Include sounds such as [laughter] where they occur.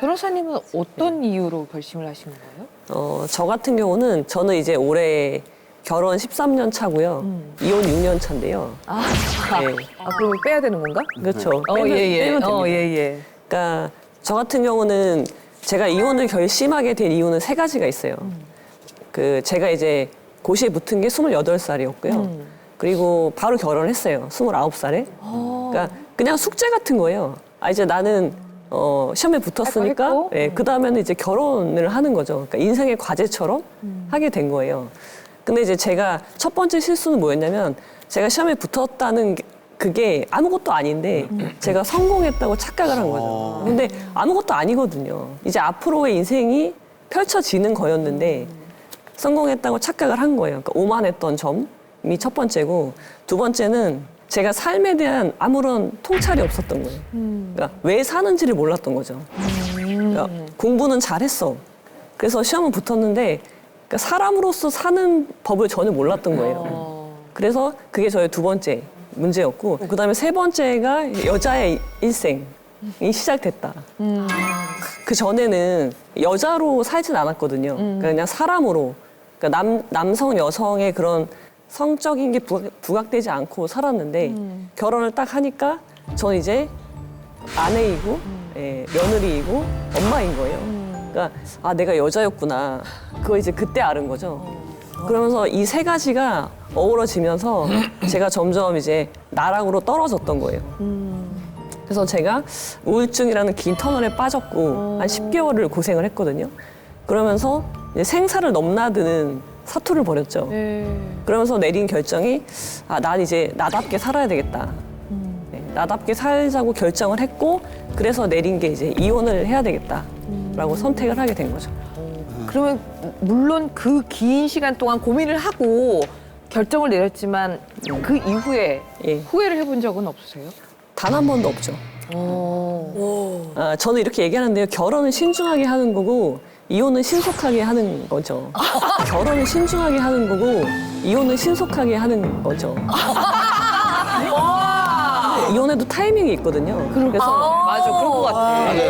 변호사님은 어떤 이유로 결심을 하신 거예요? 어, 저 같은 경우는 저는 이제 올해 결혼 13년 차고요. 이혼 6년 차인데요. 아, 네. 아 그럼 빼야 되는 건가? 그렇죠. 어, 빼면, 예, 예. 빼면 됩니다. 어, 예, 예. 그러니까 저 같은 경우는 제가 이혼을 결심하게 된 이유는 세 가지가 있어요. 그 제가 이제 고시에 붙은 게 28살이었고요. 음. 그리고 바로 결혼을 했어요. 29살에. 어. 그러니까 그냥 숙제 같은 거예요. 아 이제 나는 어, 시험에 붙었으니까? 예, 그 다음에는 이제 결혼을 하는 거죠. 그러니까 인생의 과제처럼 음. 하게 된 거예요. 근데 이제 제가 첫 번째 실수는 뭐였냐면 제가 시험에 붙었다는 게- 그게 아무것도 아닌데 음. 제가 성공했다고 착각을 한 거죠. 근데 아무것도 아니거든요. 이제 앞으로의 인생이 펼쳐지는 거였는데 성공했다고 착각을 한 거예요. 그러니까 오만했던 점이 첫 번째고 두 번째는 제가 삶에 대한 아무런 통찰이 없었던 거예요. 그러니까 왜 사는지를 몰랐던 거죠. 그러니까 공부는 잘했어. 그래서 시험은 붙었는데 그러니까 사람으로서 사는 법을 전혀 몰랐던 거예요. 어. 그래서 그게 저의 두 번째 문제였고 그다음에 세 번째가 여자의 일생이 시작됐다. 그 전에는 여자로 살진 않았거든요. 그러니까 그냥 사람으로 그러니까 남 남성 여성의 그런 성적인 게 부- 부각 되지 않고 살았는데 결혼을 딱 하니까 저는 이제 아내이고 예, 며느리이고 엄마인 거예요. 그러니까 아 내가 여자였구나. 그거 이제 그때 알은 거죠. 그러면서 이 세 가지가 어우러지면서 [laughs] 제가 점점 이제 나락으로 떨어졌던 거예요. 그래서 제가 우울증이라는 긴 터널에 빠졌고 한 10개월을 고생을 했거든요. 그러면서 이제 생사를 넘나드는 사투를 벌였죠. 네. 그러면서 내린 결정이 아, 난 이제 나답게 살아야 되겠다. 네, 나답게 살자고 결정을 했고 그래서 내린 게 이제 이혼을 해야 되겠다라고 선택을 하게 된 거죠. 그러면 물론 그 긴 시간 동안 고민을 하고 결정을 내렸지만 그 이후에 예. 후회를 해본 적은 없으세요? 단 한 번도 없죠. 아, 저는 이렇게 얘기하는데요. 결혼은 신중하게 하는 거고 이혼은 신속하게 하는 거죠. 결혼은 신중하게 하는 거고 이혼은 신속하게 하는 거죠. 이혼에도 타이밍이 있거든요. 그래서 맞아, 그럴 것 같아.